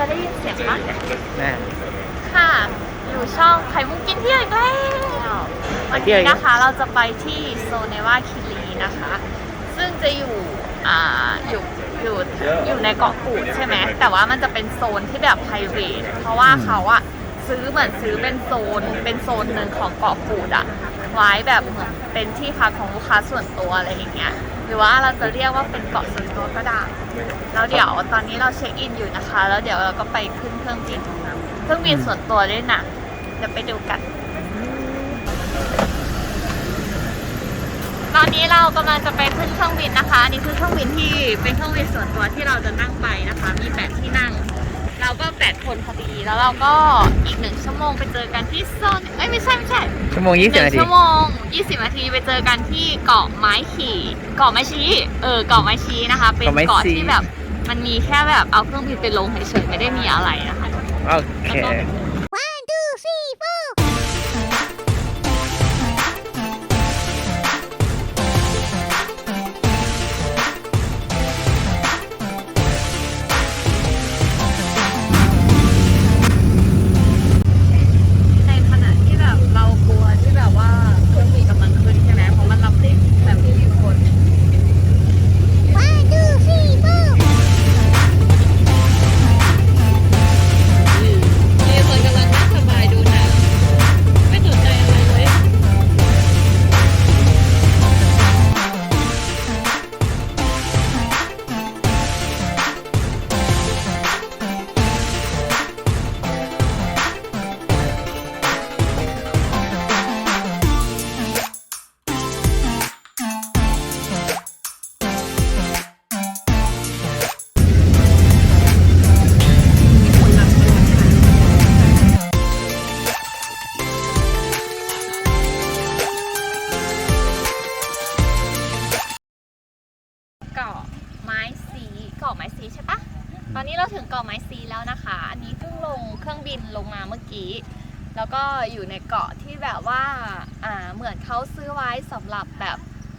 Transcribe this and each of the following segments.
จะได้ยินเสียงปะแน่ค่ะ อยู่ช่องไข่มุกกินเที่ยวอีกแล้วไปวันเที่ยวนี้อีกนะคะเราจะไปที่โซเนวาคิรีนะคะ ซึ่งจะอยู่อ่าอยู่อยู่อยู่ในเกาะกูดใช่ไหมแต่ว่ามันจะเป็นโซนที่แบบ p r i v a t เพราะว่าเขาอะซื้อเหมือนซื้อเป็นโซนเป็นโซนหนึ่งของเกาะกูดอะไว้แบบเหมือนเป็นที่พักของลูกค้าส่วนตัวอะไรอย่างเงี้ยห รือว่าเราจะเรียกว่าเป็นเกาะส่วนตัวก็ได้แล้วเดี๋ยวตอนนี้เราเช็คอินอยู่นะคะ แล้วเดี๋ยวเราก็ไปขึ้นเครื่องบินเครื่องบินส่วนตัวด้วยนะเดี๋ยวไปดูกัน ตอนนี้เรากำลังจะไปขึ้นเครื่องบินนะคะอันนี้คือเครื่องบินที่เป็นเครื่องบินส่วนตัวที่เราจะนั่งไปนะคะ มีแปดที่นั่ง เราก็แปดคนพอดีแล้วเราก็ ชั่วโมงไปเจอกันที่โซนเอ้ยไม่ใช่ไม่ใช่ชั่วโมงยี่หสิบนึ่งนาทีชั่วโมง20นาทีไปเจอกันที่เกาะไม้ขี่เกาะไม้ชี้เออเกาะไม้ชี้นะคะ เป็นเกาะที่แบบ มันมีแค่แบบเอาเครื่องบินไปลงเฉยๆไม่ได้มีอะไรนะคะโอเค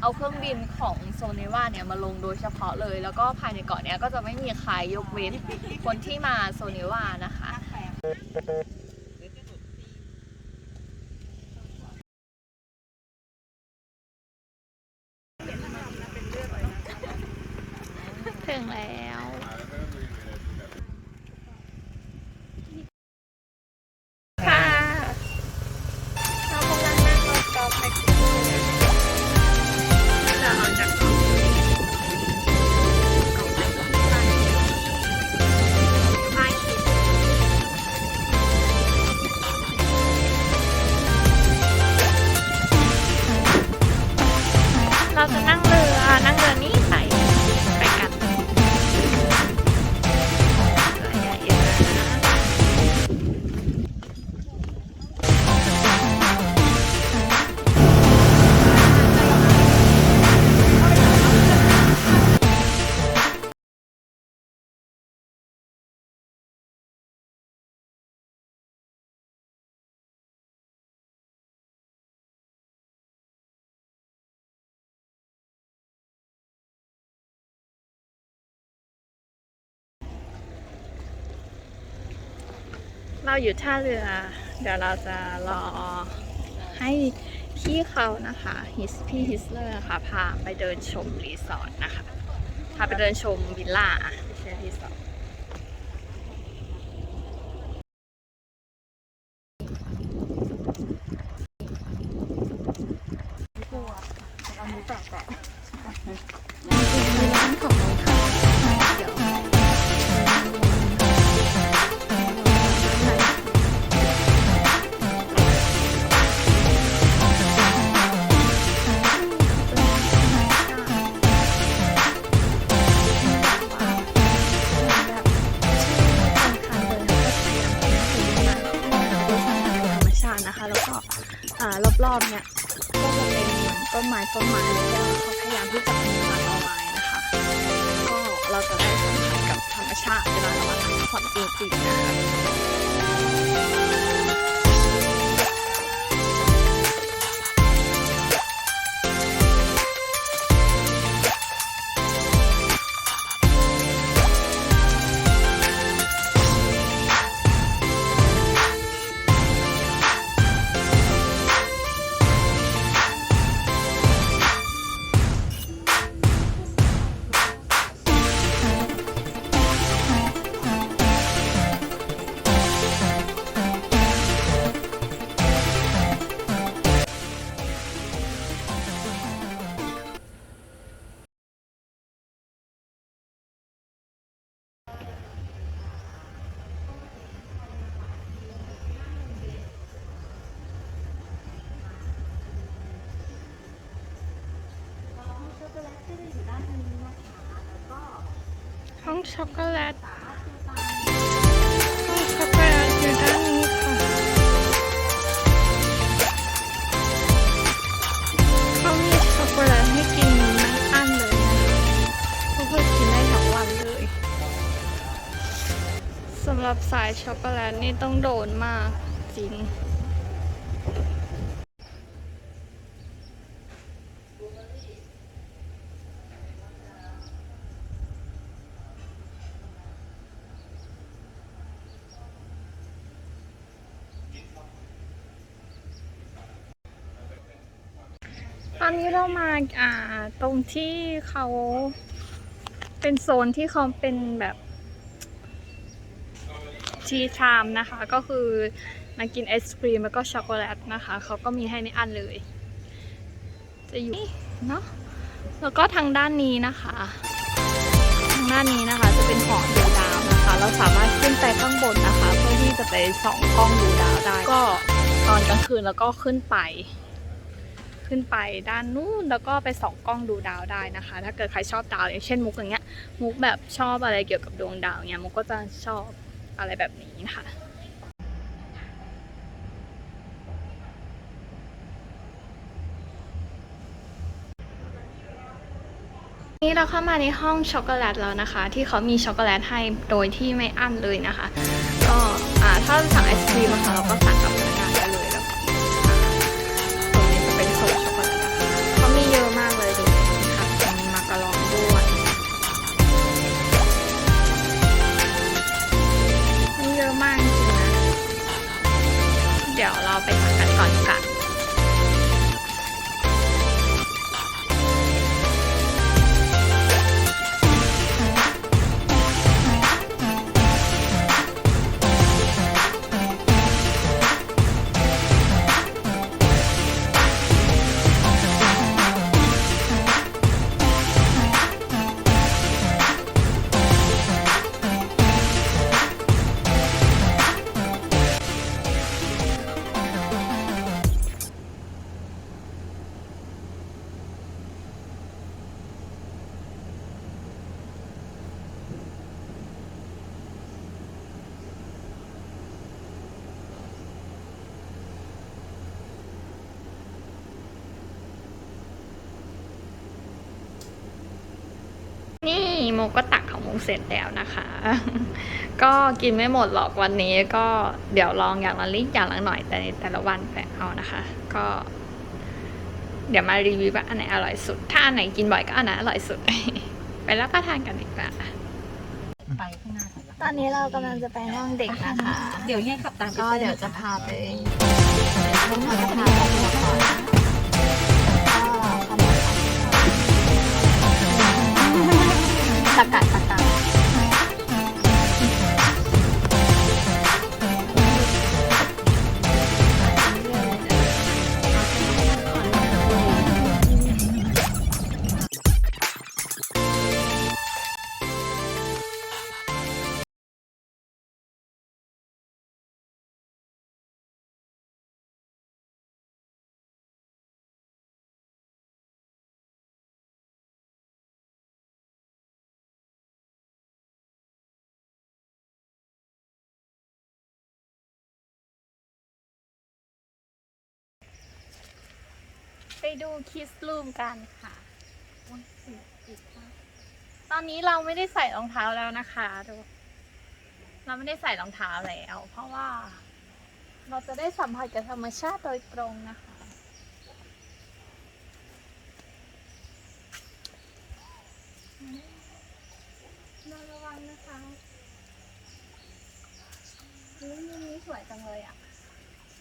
เอาเครื่องบินของโซเนวาเนี่ยมาลงโดยเฉพาะเลย แล้วก็ภายในเกาะเนี้ยก็จะไม่มีใครยกเว้นคนที่มาโซเนวานะคะ เราอยู่ท่าเรือ เดี๋ยวเราจะรอให้พี่เขานะคะฮิสพี่ฮิสเลอร์ค่ะ พาไปเดินชมรีสอร์ทนะคะ พาไปเดินชมวิลล่าอะไม่ใช่รีสอร์ทมี ช็อกโกแลตช็อกโกแลตอยู่ด้านนี้ค่ะเขามีช็อกโกแลตให้กินไม่อั้นเลยนะคะก็คือกินได้ทั้งวันเลยสำหรับสายช็อกโกแลตนี่ต้องโดนมากจริง ตอนนี้เรามา อ่าตรงที่เขาเป็นโซนที่เขาเป็นแบบทีไทม์นะคะ ก็คือมากินไอศครีมแล้วก็ช็อกโกแลตนะคะ เขาก็มีให้ในอันเลย จะอยู่นี่เนาะแล้วก็ทางด้านนี้นะคะ ทางด้านนี้นะคะจะเป็นหอดูดาวนะคะ เราสามารถขึ้นไปข้างบนนะคะ เพื่อที่จะไปส่องกล้องดูดาวได้ ก็ตอนกลางคืนแล้วก็ขึ้นไป ขึ้นไปด้านนู้นแล้วก็ไปส่องกล้องดูดาวได้นะคะ ถ้าเกิดใครชอบดาวอย่างเช่นมุกอย่างเงี้ย มุกแบบชอบอะไรเกี่ยวกับดวงดาวเงี้ยมุกก็จะชอบอะไรแบบนี้นะคะนี่เราเข้ามาในห้องช็อกโกแลตแล้วนะคะ ที่เขามีช็อกโกแลตให้โดยที่ไม่อั้นเลยนะคะ ก็อ่าถ้าสั่งไอศครีมนะคะเราก็สั่ง นี่โมก็ตักของโมเสร็จแล้วนะคะ ก็กินไม่หมดหรอกวันนี้ก็เดี๋ยวลองอย่างละลิตอย่างละหน่อยแต่ในแต่ละวันแปะเอานะคะ ก็ เดี๋ยวมารีวิวว่าอันไหนอร่อยสุด ถ้าอันไหนกินบ่อยก็อันนั้นอร่อยสุด ไปแล้วก็ทานกันดีกว่าไปข้างหน้าก่อนละตอนนี้เรากำลังจะไปห้องเด็กนะคะ เดี๋ยวเนี่ยขับตามก็เดี๋ยวจะพาไป ตะกัด ดไปดูคิสลูมกันค่ะอุ๊ยเสียงปิดมากตอนนี้เราไม่ได้ใส่รองเท้าแล้วนะคะดูเราไม่ได้ใส่รองเท้าแล้ว เพราะว่า เราจะได้สัมผัสกับธรรมชาติโดยตรงนะคะนระวังนะคะนี่มุมนี้สวยจังเลยอะ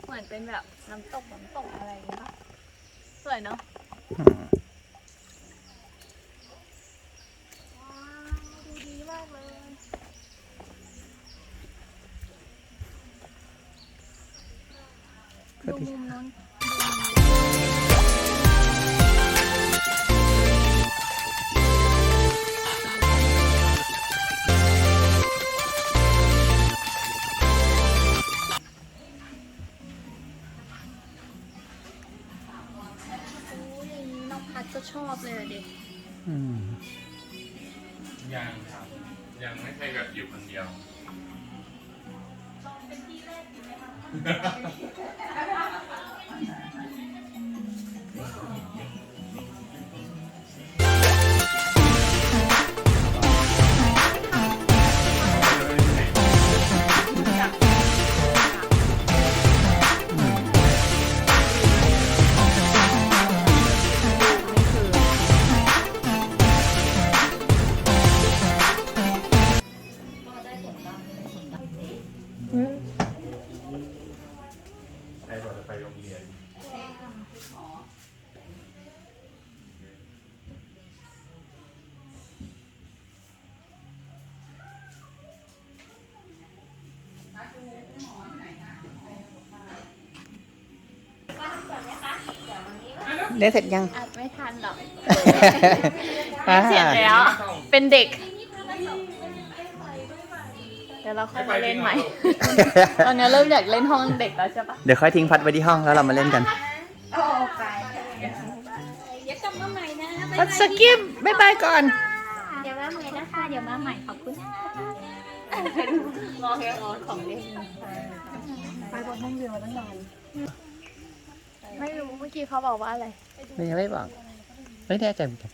เหมือนเป็นแบบน้ำตกน้ำตกอะไรอย่างเงี้ยปะ สวยเนาะว้าวดูดีมากเลยดูมุมนู้น เล่นเสร็จยัง อัดไม่ทันหรอกอ่าเสียแล้ว เป็นเด็ก เดี๋ยวเราค่อยมาเล่นใหม่ ตอนนี้เริ่มอยากเล่นห้องเด็กแล้วใช่ปะเดี๋ยวค่อยทิ้งพัดไว้ที่ห้องแล้วเรามาเล่นกันเดี๋ยวกลับมาใหม่นะพัดสกิปบ๊ายบายก่อน เดี๋ยวมาใหม่นะคะ เดี๋ยวมาใหม่ขอบคุณนะคะรอแค่รอของเล่นไปบนห้องเรือมาตั้งนาน ไม่รู้เมื่อกี้เขาบอกว่าอะไรไม่ยังไม่บอก ไม่แน่ใจเหมือนกัน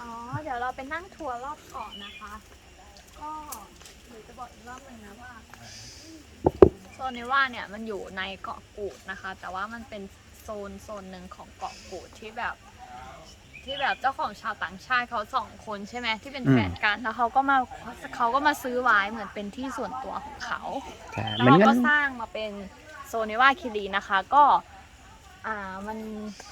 อ๋อ เดี๋ยวเราไปนั่งทัวร์รอบเกาะนะคะ ก็เดี๋ยวจะบอกอีกรอบหนึ่งนะว่าโซนนี้ว่าเนี่ยมันอยู่ในเกาะกูดนะคะ แต่ว่ามันเป็นโซนโซนหนึ่งของเกาะกูดที่แบบ ที่แบบเจ้าของชาวต่างชาติเขาสองคนใช่ไหมที่เป็นแฟนกันแล้วเขาก็มาเขาก็มาซื้อไว้เหมือนเป็นที่ส่วนตัวของเขาใช่แล้วเหมือนเรากัก็นสร้างมาเป็น โซนิวาคิรีนะคะ ก็อ่ามัน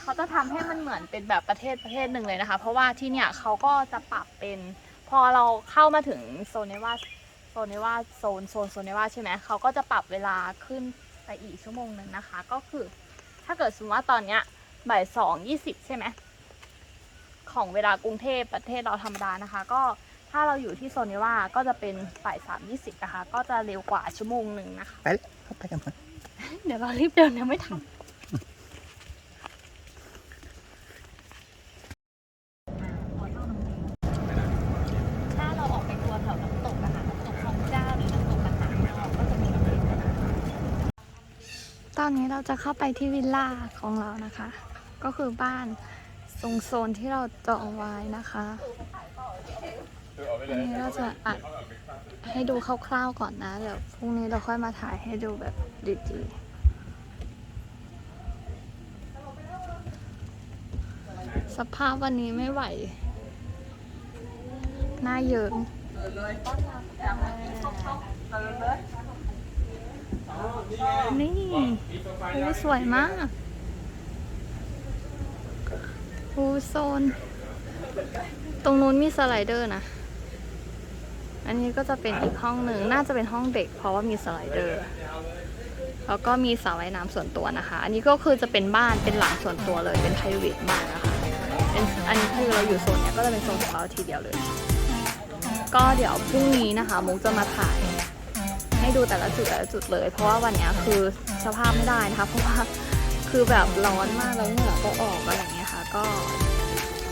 เขาจะทำให้มันเหมือนเป็นแบบประเทศประเทศหนึ่งเลยนะคะ เพราะว่าที่เนี่ยเขาก็จะปรับเป็น พอเราเข้ามาถึงโซนิวาโซนิวาโซนโซนโซนิวาใช่ไหมเขาก็จะปรับเวลาขึ้นไปอีกชั่วโมงหนึ่งนะคะ ก็คือถ้าเกิดสมมติว่าตอนเนี้ยบ่ายสองยี่สิบใช่ไหมของเวลากรุงเทพประเทศเราธรรมดานะคะ ก็ถ้าเราอยู่ที่โซนิว่าก็จะเป็นบ่ายสามยี่สิบนะคะ ก็จะเร็วกว่าชั่วโมงหนึ่งนะคะ ไปเข้าไปกันหมด เดี๋ยวเรารีบเดินยังไม่ทันถ้าเราออกไปตัวแถวน้ำตกนะคะน้ำตกคลองเจ้าหรือน้ำตกกระถางเราก็จะมีตอนนี้เราจะเข้าไปที่วิลล่าของเรานะคะ ก็คือบ้านตรงโซนที่เราจองไว้นะคะอันนี้เราจะอัดให้ดูคร่าวๆก่อนนะ เดี๋ยวพรุ่งนี้เราค่อยมาถ่ายให้ดูแบบดีๆ ภาพวันนี้ไม่ไหว หน้าเยิมนี่โอ้สวยมากโอ้โซน ตรงนู้นมีสไลเดอร์นะ อันนี้ก็จะเป็นอีกห้องหนึ่ง น่าจะเป็นห้องเด็ก เพราะว่ามีสไลเดอร์แล้วก็มีสระว่ายน้ำส่วนตัวนะคะ อันนี้ก็คือจะเป็นบ้านเป็นหลังส่วนตัวเลยเป็นไพรเวทมากนะคะ เป็นอันนี้คือเราอยู่โซนเนี้ยก็จะเป็นโซนของเราทีเดียวเลย ก็เดี๋ยวพรุ่งนี้นะคะมุกจะมาถ่าย ให้ดูแต่ละจุดแต่ละจุดเลย เพราะว่าวันเนี้ยคือสภาพไม่ได้นะคะ เพราะว่าคือแบบร้อนมากแล้วเหงื่อก็ออกอะไรอย่างเงี้ยค่ะ ก็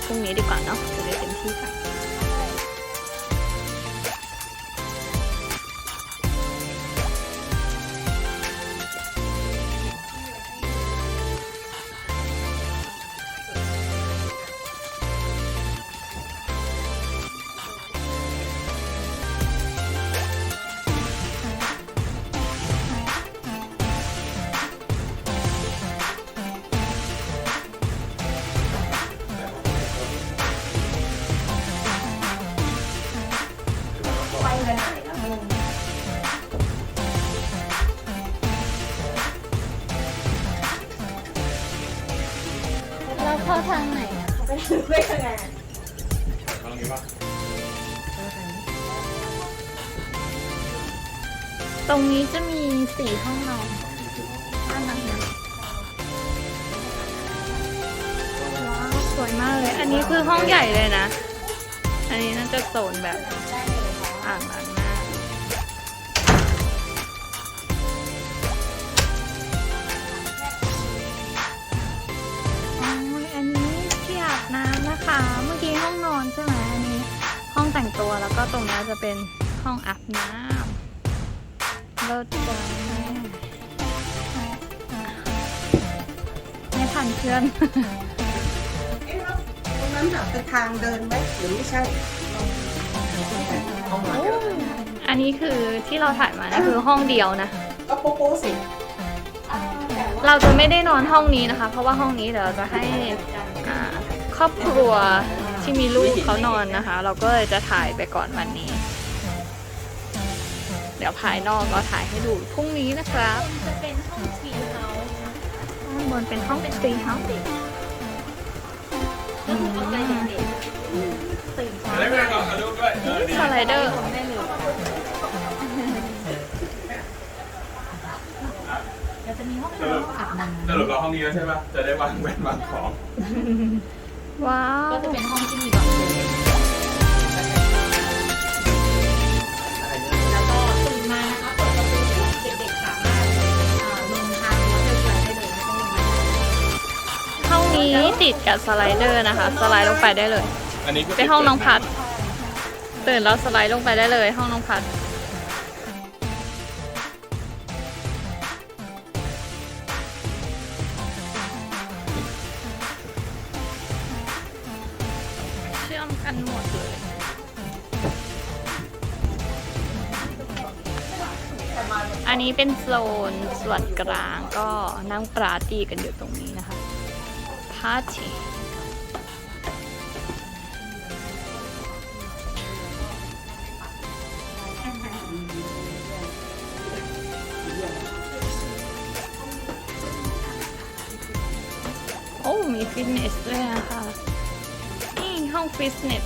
พรุ่งนี้ดีกว่าเนาะจะได้เต็มที่กัน ตรงนี้จะมีสี่ห้องนอนด้านหลังนะว้าวสวยมากเลย อันนี้คือห้องใหญ่เลยนะ อันนี้น่าจะโซนแบบอ่างล้างหน้าอ๋ออันนี้ที่อาบน้ำนะคะ เมื่อกี้ห้องนอนใช่ไหมอันนี้ ห้องแต่งตัวแล้วก็ตรงนี้จะเป็นห้องอาบน้ำ เลิศจังไม่ทันเพื่อนเอ๊ะแล้วตรงนั้นน่ะเป็นทางเดินไหมหรือไม่ใช่ห้องนอนเดียวอันนี้คือที่เราถ่ายมานะคือห้องเดียวนะ ก็โป๊ะโป๊ะสิเราจะไม่ได้นอนห้องนี้นะคะ เพราะว่าห้องนี้เดี๋ยวเราจะให้อ่าครอบครัวที่มีลูกเขานอนนะคะ เราก็เลยจะถ่ายไปก่อนวันนี้ เดี๋ยวภายนอกเราถ่ายให้ดูพรุ่งนี้นะครับจะเป็นห้องทรีเฮาส์ข้างบนเป็นห้องเป็นตีเฮาส์ก็คือเอาใจเด็กๆตื่นเช้าได้ไหมก่อนลูกด้วยเออดีสไลเดอร์ได้เลยเดี๋ยวจะมีห้องน้ำอาบน้สรุปเราห้องนี้แล้วใช่ปะจะได้วางแว่นวางของ ว้าำวก็จะเป็นห้องที่มี ติดกับสไลเดอร์นะคะ สไลด์ลงไปได้เลยอันนี้ก็เป็นห้องน้องพัดตื่นแล้วสไลด์ลงไปได้เลยห้องน้องพัดเชื่อมกันหมดเลยอันนี้เป็นโซนส่วนกลางก็นั่งปราร์ตี้กันอยู่ตรงนี้นะ คะพาร์ตี้โอ้มีฟิตเนสด้วยนะคะนี่ห้องฟิตเนส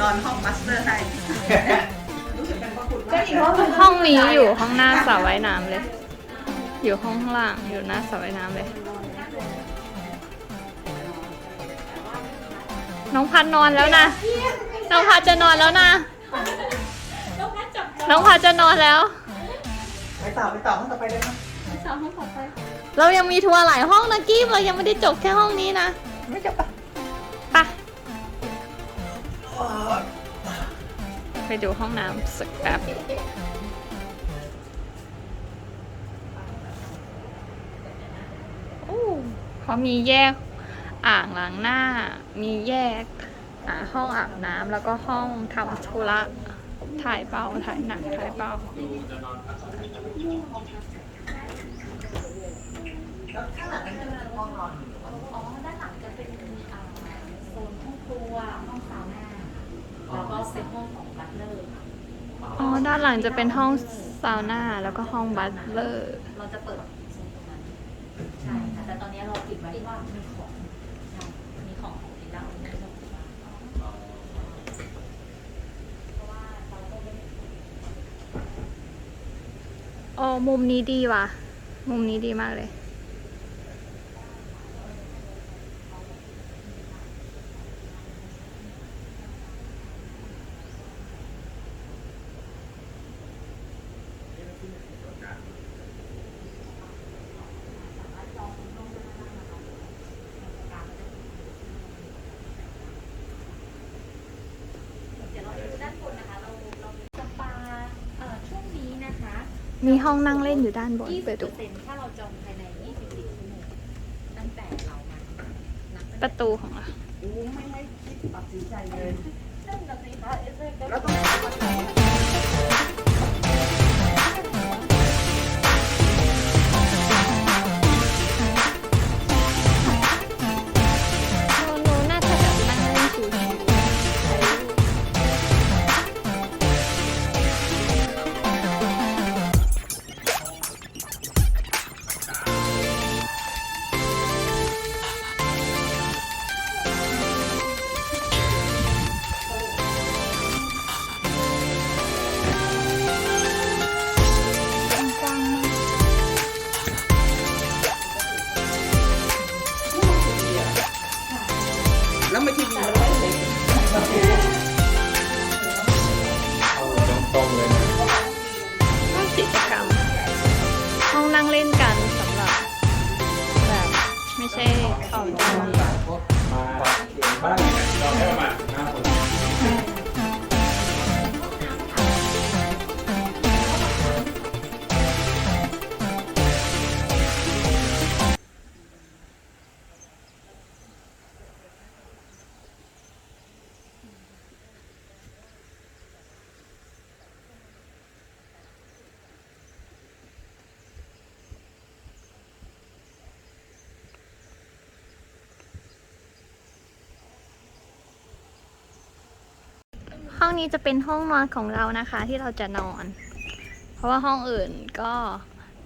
นอนนอนห้องมาสเตอร์ให้รู้สึกเป็นพระคุณมากห้องนี้อยู่ห้องหน้าสระว่ายน้ำเลย อยู่ห้องข้างล่างอยู่หน้าสระว่ายน้ำเลย น้องพัดนอนแล้วนะ น้องพัดจะนอนแล้วนะ น้องพัดจับน้องพัดจะนอนแล้ว ไปต่อไปต่อห้องต่อไปได้ไหมสาวห้องต่อไปเรายังมีทัวร์หลายห้องนะกี้เรายังไม่ได้จบแค่ห้องนี้นะ ไม่จะไปไดูห้องน้ำสักแป๊บโอ้เขามีแยกอ่างล้างหน้า มีแยกอ่าห้องอาบน้ำแล้วก็ห้องทำธุระถ่ายเป้าถ่ายหนังถ่ายเป้าอ๋อด้านหลังจะเป็นโซนห้องครัวห้องซาวน่าแล้วก็เป็นห้องของ อ๋อ ด้านหลังจะเป็นห้องซาวน่าแล้วก็ห้องบัตเลอร์ เราจะเปิดโซนตรงนั้นใช่ค่ะแต่ตอนนี้เราปิดไว้ว่ามีของใช่มีของของที่เราไม่ต้องปิดไว้เพราะว่าเราก็ไม่ได้อ๋อ มุมนี้ดีว่ะ มุมนี้ดีมากเลย สปาเอ่อช่วงนี้นะคะ มีห้องนั่งเล่นอยู่ด้านบนไปดู20%ถ้าเราจองภายใน24ชั่วโมงตั้งแต่เรามานับประตูของเราอู้ไม่ให้คิดตัดสินใจเลยนั่นแบบนี้ค่ะเอสเอแล้วต้อง ห้องนี้จะเป็นห้องนอนของเรานะคะที่เราจะนอน เพราะว่าห้องอื่นก็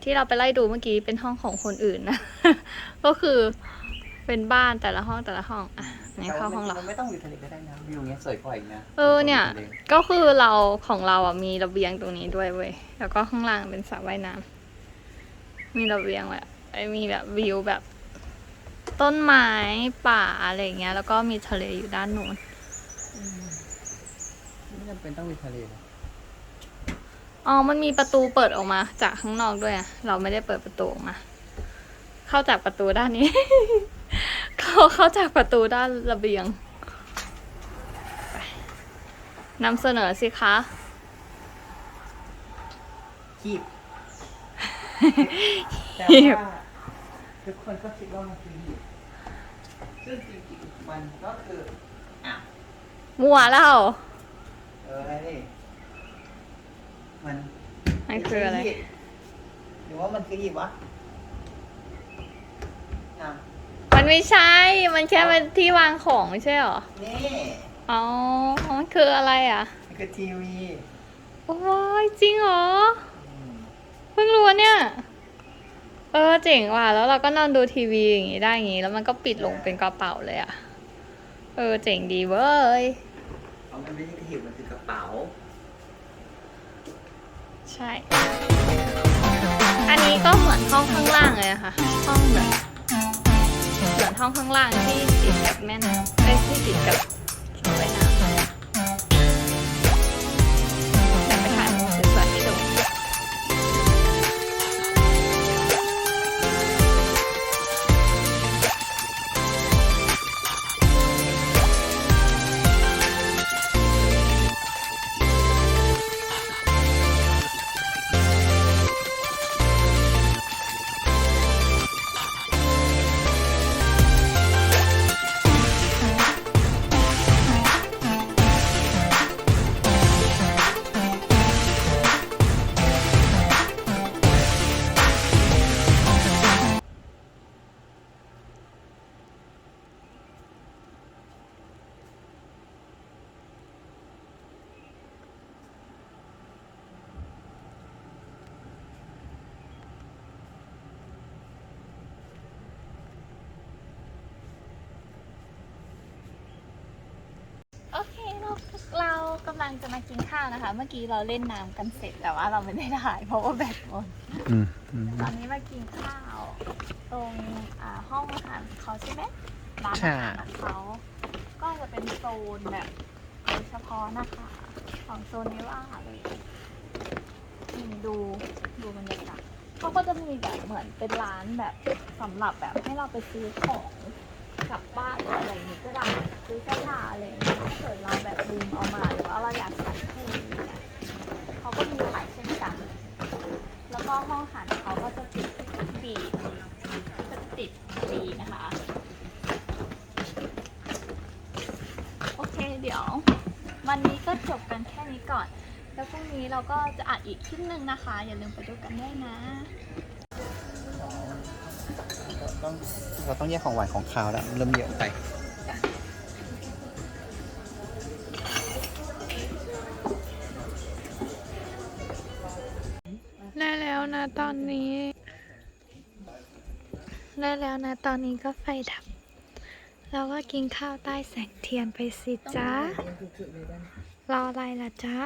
ที่เราไปไล่ดูเมื่อกี้เป็นห้องของคนอื่นนะ ก็คือเป็นบ้านแต่ละห้องแต่ละห้องอะอันนี่เข้าห้องเรา ไม่ต้องวิวทะเลก็ได้นะวิวเนี้ยสวยกว่าอีกนะเออเนี่ย ก็คือเราของเราอะมีระเบียงตรงนี้ด้วยเว้ยแล้วก็ข้างล่างเป็นสระว่ายน้ำมีระเบียงแบบไอ้มีแบบวิวแบบ ต้นไม้ป่าอะไรอย่างเงี้ย แล้วก็มีทะเลอยู่ด้านนู้นไม่ จำเป็นต้องวิวทะเลนะอ๋อ มันมีประตูเปิดออกมา จากข้างนอกด้วยอะเราไม่ได้เปิดประตูออกมา เข้าจากประตูด้านนี้ เข้าเข้าจากประตูด้านระเบียงไปนำเสนอสิคะคีบแต่คีบว่าทุกคนก็คิดว่ามันคือหีบซึ่งจริงๆมันก็คืออะมัวแล้ว เออไอ้นี่มันมันคืออะไรหีบหรือว่ามันคือหีบวะอะมันไม่ใช่ มันแค่เป็นที่วางของไม่ใช่เหรอ นี่อ๋อ มันคืออะไรอะ มันคือทีวีโอ้ยจริงเหรอเพิ่งรู้เนี่ย เออเจ๋งว่ะ แล้วเราก็นอนดูทีวีอย่างงี้ได้อย่างงี้ แล้วมันก็ปิดลงเป็นกระเป๋าเลยอะ เออเจ๋งดีเว้ย เอามันไม่ใช่หีบมันคือกระเป๋า ใช่ อันนี้ก็เหมือนห้องข้างล่างเลยอะค่ะห้องแบบเหมือนห้องข้างล่างที่ติดกับแม่น้ำเอ้ยที่ติดกับสระว่ายน้ำ โอเคเราเรากำลังจะมากินข้าวนะคะ เมื่อกี้เราเล่นน้ำกันเสร็จแต่ว่าเราไม่ได้ถ่ายเพราะว่าแบตหมดอืมอืมตอนนี้มากินข้าว ตรงอ่าห้องอาหารเขาใช่ไหมร้านใช่อาหารของเขาก็จะเป็นโซนแบบโดยเฉพาะนะคะ ของโซนนี้ว่าเลยนี่ดูดูบรรยากาศเขาก็จะมีแบบเหมือนเป็นร้านแบบสำหรับแบบให้เราไปซื้อของกลับบ้านหรืออะไรอย่างนี้ก็ได้ ซื้อเสื้อผ้าอะไรอย่างนี้ถ้าเกิดเราแบบลืมเอามาหรือว่าเราอยากใส่เพิ่มอย่างเงี้ยเขาก็มีขายเช่นกัน แล้วก็ห้องหารเขาก็จะติดปีจะติดปีนะคะ โอเคเดี๋ยว วันนี้ก็จบกันแค่นี้ก่อน แล้วพรุ่งนี้เราก็จะอัดอีกคลิปหนึ่งนะคะ อย่าลืมไปดูกันด้วยนะต้องเราต้องแยกของหวานของคาวแล้วเริ่มเยอะไป นะตอนนี้ก็ไฟดับ เราก็กินข้าวใต้แสงเทียนไปสิจ้า รออะไรล่ะจ้า